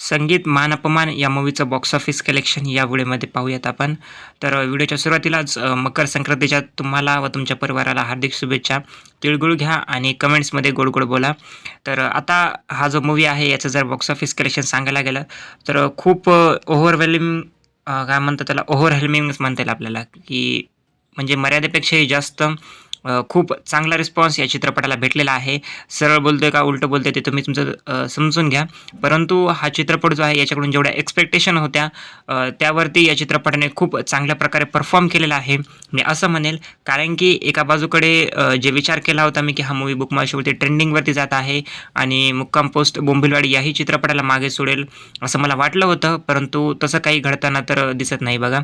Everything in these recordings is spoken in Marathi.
संगीत मान अपमान या मूवीचं बॉक्स ऑफिस कलेक्शन या व्हिडिओमध्ये पाहूयात आपण. तर व्हिडिओच्या सुरुवातीलाच मकर संक्रांतीच्या तुम्हाला व तुमच्या परिवाराला हार्दिक शुभेच्छा. तिळगुळ घ्या आणि कमेंट्समध्ये गोड गोड बोला. तर आता हा जो मूवी आहे याचं जर बॉक्स ऑफिस कलेक्शन सांगायला गेलं तर खूप ओव्हरवेलिंग काय म्हणतात त्याला ओव्हरहेल्मिंग म्हणता येईल आपल्याला. की म्हणजे मर्यादेपेक्षाही जास्त खूप चांगला रिस्पॉन्स या चित्रपटाला भेटलेला आहे. सरळ बोलतोय का उलटं बोलतोय ते तुम्ही तुमचं समजून घ्या. परंतु हा चित्रपट जो आहे याच्याकडून जेवढ्या एक्सपेक्टेशन होत्या त्यावरती या चित्रपटाने खूप चांगल्या प्रकारे परफॉर्म केलेला आहे. मी असं म्हणेल कारण की एका बाजूकडे जे विचार केला होता मी की हा मूवी बुक माशोवरती ट्रेंडिंगवरती जात आहे आणि मुक्काम पोस्ट बोंबिलवाडी याही चित्रपटाला मागे सोडेल असं मला वाटलं होतं. परंतु तसं काही घडताना तर दिसत नाही बघा.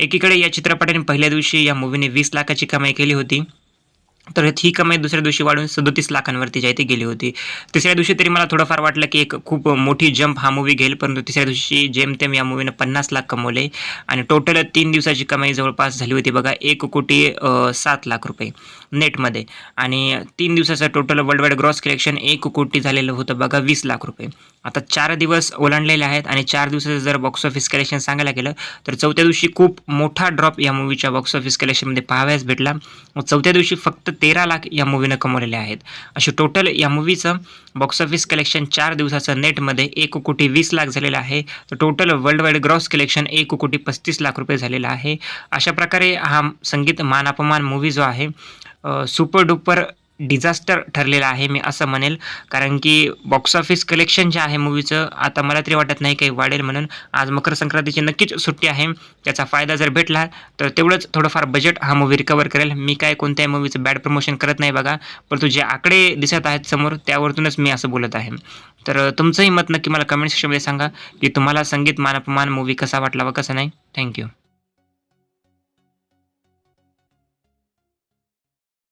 एकीकडे या चित्रपटाने पहिल्या दिवशी या मूवीने वीस लाखाची कमाई केली होती. तर ही कमाई दुसऱ्या दिवशी वाढून सदोतीस लाखांवरती जी आहे ती गेली होती. तिसऱ्या दिवशी तरी मला थोडंफार वाटलं की एक खूप मोठी जंप हा मूवी घेईल परंतु तिसऱ्या दिवशी जेमतेम या मूवीनं पन्नास लाख कमवले आणि टोटल तीन दिवसाची कमाई जवळपास झाली होती बघा एक कोटी सात लाख रुपये नेटमध्ये आणि तीन दिवसाचं total world wide gross collection एक कोटी झालेलं होतं बघा वीस लाख रुपये. आता चार दिवस ओलांडलेले आहेत आणि चार दिवसाचं जर बॉक्स ऑफिस कलेक्शन सांगायला गेलं तर चौथ्या दिवशी खूप मोठा ड्रॉप या मूवीच्या बॉक्स ऑफिस कलेक्शनमध्ये पाहावयास भेटला. व चौथ्या दिवशी फक्त तेरा लाख या मूवीनं कमवलेले आहेत. असे टोटल या मूवीचं बॉक्स ऑफिस कलेक्शन चार दिवसाचं नेटमध्ये एक कोटी वीस लाख झालेलं आहे. तर total world wide gross collection एक कोटी पस्तीस लाख रुपये झालेलं आहे. अशा प्रकारे हा संगीत मान अपमान मूवी जो आहे सुपर डुपर डिझास्टर ठरलेला आहे मी असं म्हणेल. कारण की बॉक्स ऑफिस कलेक्शन जे आहे मूवीचं आता मला तरी वाटत नाही काही वाढेल म्हणून. आज मकर संक्रांतीची नक्कीच सुट्टी आहे. त्याचा फायदा जर भेटला तर तेवढंच थोडंफार बजेट हा मूवी रिकवर करेल. मी काय कोणत्याही मूवीचं बॅड प्रमोशन करत नाही बघा. परंतु जे आकडे दिसत आहेत समोर त्यावरतूनच मी असं बोलत आहे. तर तुमचंही मत नक्की मला कमेंट सेक्शनमध्ये सांगा की तुम्हाला संगीत मानापमान मूवी कसा वाटला व कसा नाही? थँक्यू